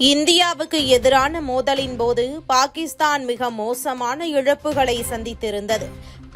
இந்தியாவுக்கு எதிரான மோதலின் போது பாகிஸ்தான் மிக மோசமான இழப்புகளை சந்தித்திருந்தது.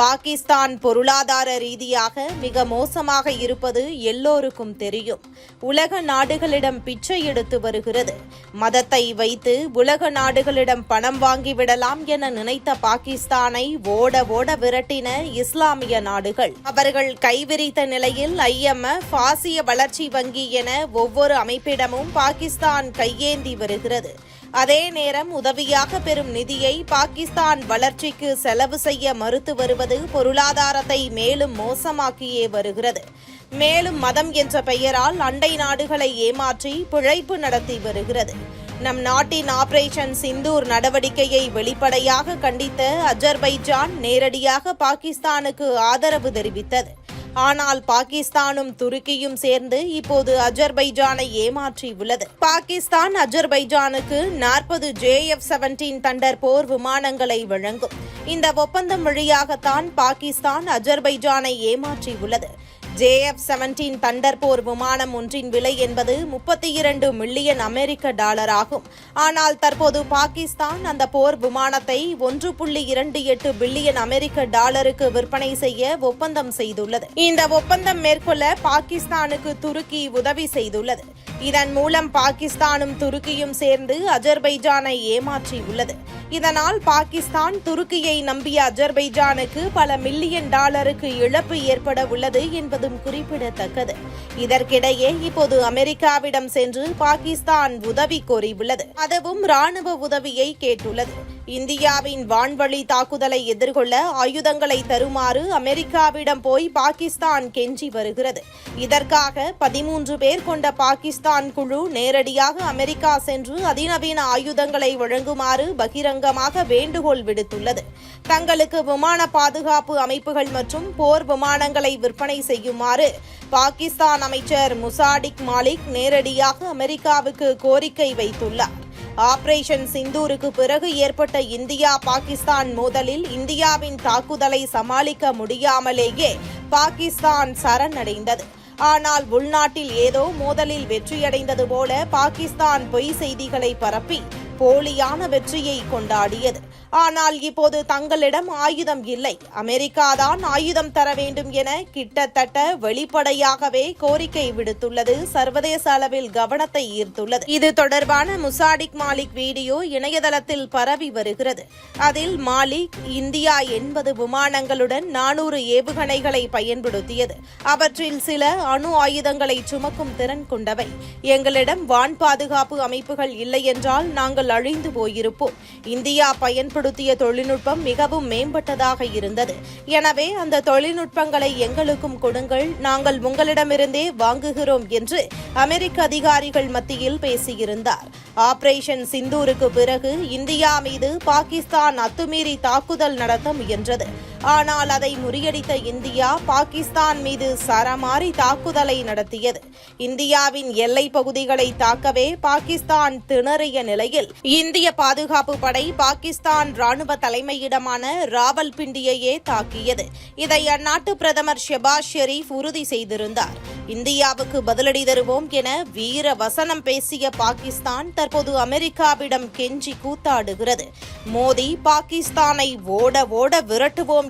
பாகிஸ்தான் பொருளாதார ரீதியாக மிக மோசமாக இருப்பது எல்லோருக்கும் தெரியும். உலக நாடுகளிடம் பிச்சை எடுத்து வருகிறது. மதத்தை வைத்து உலக நாடுகளிடம் பணம் வாங்கிவிடலாம் என நினைத்த பாகிஸ்தானை ஓட ஓட விரட்டின இஸ்லாமிய நாடுகள். அவர்கள் கைவிரித்த நிலையில் ஐஎம்எஃப் ஆசிய வளர்ச்சி வங்கி என ஒவ்வொரு அமைப்பிடமும் பாகிஸ்தான் கையேந்தி வருகிறது. அதே நேரம் உதவியாக பெறும் நிதியை பாகிஸ்தான் வளர்ச்சிக்கு செலவு செய்ய மறுத்து வருவது பொருளாதாரத்தை மேலும் மோசமாக்கியே வருகிறது. மேலும் மதம் என்ற பெயரால் அண்டை நாடுகளை ஏமாற்றி பிழைப்பு நடத்தி வருகிறது. நம் நாட்டின் ஆபரேஷன் சிந்தூர் நடவடிக்கையை வெளிப்படையாக கண்டித்த அஜர்பைஜான் நேரடியாக பாகிஸ்தானுக்கு ஆதரவு தெரிவித்தது. ஆனால் பாகிஸ்தானும் துருக்கியும் சேர்ந்து இப்போது அஜர்பைஜானை ஏமாற்றியுள்ளது பாகிஸ்தான் அஜர்பைஜானுக்கு நாற்பது ஜேஎஃப் செவன்டீன் தண்டர் போர் விமானங்களை வழங்கும். இந்த ஒப்பந்தம் வழியாகத்தான் பாகிஸ்தான் அஜர்பைஜானை ஏமாற்றியுள்ளது ஜேஎஃப் செவன்டீன் தண்டர் போர் விமானம் ஒன்றின் விலை என்பது முப்பத்தி இரண்டு மில்லியன் அமெரிக்க டாலர் ஆகும் ஆனால் தற்போது பாகிஸ்தான் அந்த போர் விமானத்தை ஒன்று புள்ளி இரண்டு எட்டு பில்லியன் அமெரிக்க டாலருக்கு விற்பனை செய்ய ஒப்பந்தம் செய்துள்ளது. இந்த ஒப்பந்தம் மேற்கொள்ள பாகிஸ்தானுக்கு துருக்கி உதவி செய்துள்ளது. இதன் மூலம் பாகிஸ்தானும் துருக்கியும் சேர்ந்து அஜர்பைஜானை ஏமாற்றியுள்ளது. இதனால் பாகிஸ்தான் துருக்கியை நம்பிய அஜர்பைஜானுக்கு பல மில்லியன் டாலருக்கு இழப்பு ஏற்பட உள்ளது என்பதும் குறிப்பிடத்தக்கது. இதற்கிடையே இப்போது அமெரிக்காவிடம் சென்று பாகிஸ்தான் உதவி கோரியுள்ளது. அதுவும் ராணுவ உதவியை கேட்டுள்ளது. இந்தியாவின் வான்வழி தாக்குதலை எதிர்கொள்ள ஆயுதங்களை தருமாறு அமெரிக்காவிடம் போய் பாகிஸ்தான் கெஞ்சி வருகிறது. இதற்காக பதிமூன்று பேர் கொண்ட பாகிஸ்தான் குழு நேரடியாக அமெரிக்கா சென்று அதிநவீன ஆயுதங்களை வழங்குமாறு பகிரங்க சங்கமாக வேண்டுகோள் விடுத்துள்ளது. தங்களுக்கு விமான பாதுகாப்பு அமைப்புகள் மற்றும் போர் விமானங்களை விற்பனை செய்யுமாறு பாகிஸ்தான் அமைச்சர் முசாடிக் மாலிக் நேரடியாக அமெரிக்காவுக்கு கோரிக்கை வைத்துள்ளார். ஆபரேஷன் சிந்தூருக்கு பிறகு ஏற்பட்ட இந்தியா பாகிஸ்தான் மோதலில் இந்தியாவின் தாக்குதலை சமாளிக்க முடியாமலேயே பாகிஸ்தான் சரணடைந்தது. ஆனால் உள்நாட்டில் ஏதோ மோதலில் வெற்றியடைந்தது போல பாகிஸ்தான் பொய் செய்திகளை பரப்பி போலியான வெற்றியை கொண்டாடியது. ஆனால் இப்போது தங்களிடம் ஆயுதம் இல்லை. அமெரிக்காதான் ஆயுதம் தர வேண்டும் என கிட்டத்தட்ட வெளிப்படையாகவே கோரிக்கை விடுத்துள்ளது. சர்வதேச அளவில் கவனத்தை ஈர்த்துள்ளது. இது தொடர்பான முசாடிக் மாலிக் வீடியோ இணையதளத்தில் பரவி வருகிறது. அதில் மாலிக் இந்தியா எண்பது விமானங்களுடன் நானூறு ஏவுகணைகளை பயன்படுத்தியது. அவற்றில் சில அணு ஆயுதங்களை சுமக்கும் திறன் கொண்டவை. எங்களிடம் வான் பாதுகாப்பு அமைப்புகள் இல்லை என்றால் நாங்கள் அழிந்து போயிருப்போம். இந்தியா பயன்படுத்திய தொழில்நுட்பம் மிகவும் மேம்பட்டதாக இருந்தது. எனவே அந்த தொழில்நுட்பங்களை எங்களுக்கும் கொடுங்கள். நாங்கள் உங்களிடமிருந்தே வாங்குகிறோம் என்று அமெரிக்க அதிகாரிகள் மத்தியில் பேசியிருந்தார். ஆபரேஷன் சிந்தூருக்கு பிறகு இந்தியா மீது பாகிஸ்தான் அத்துமீறி தாக்குதல் நடத்த முயன்றது. ஆனால் அதை முறியடித்த இந்தியா பாகிஸ்தான் மீது சரமாரி தாக்குதலை நடத்தியது. இந்தியாவின் எல்லை பகுதிகளை தாக்கவே பாகிஸ்தான் திணறிய நிலையில் இந்திய பாதுகாப்பு படை பாகிஸ்தான் ராணுவ தலைமையிடமான ராவல்பிண்டியையே தாக்கியது. இதை அந்நாட்டு பிரதமர் ஷெபாஸ் ஷெரீப் உறுதி செய்திருந்தார். இந்தியாவுக்கு பதிலடி தருவோம் என வீர வசனம் பேசிய பாகிஸ்தான் தற்போது அமெரிக்காவிடம் கெஞ்சி கூத்தாடுகிறது. மோடி பாகிஸ்தானை ஓட ஓட விரட்டுவோம்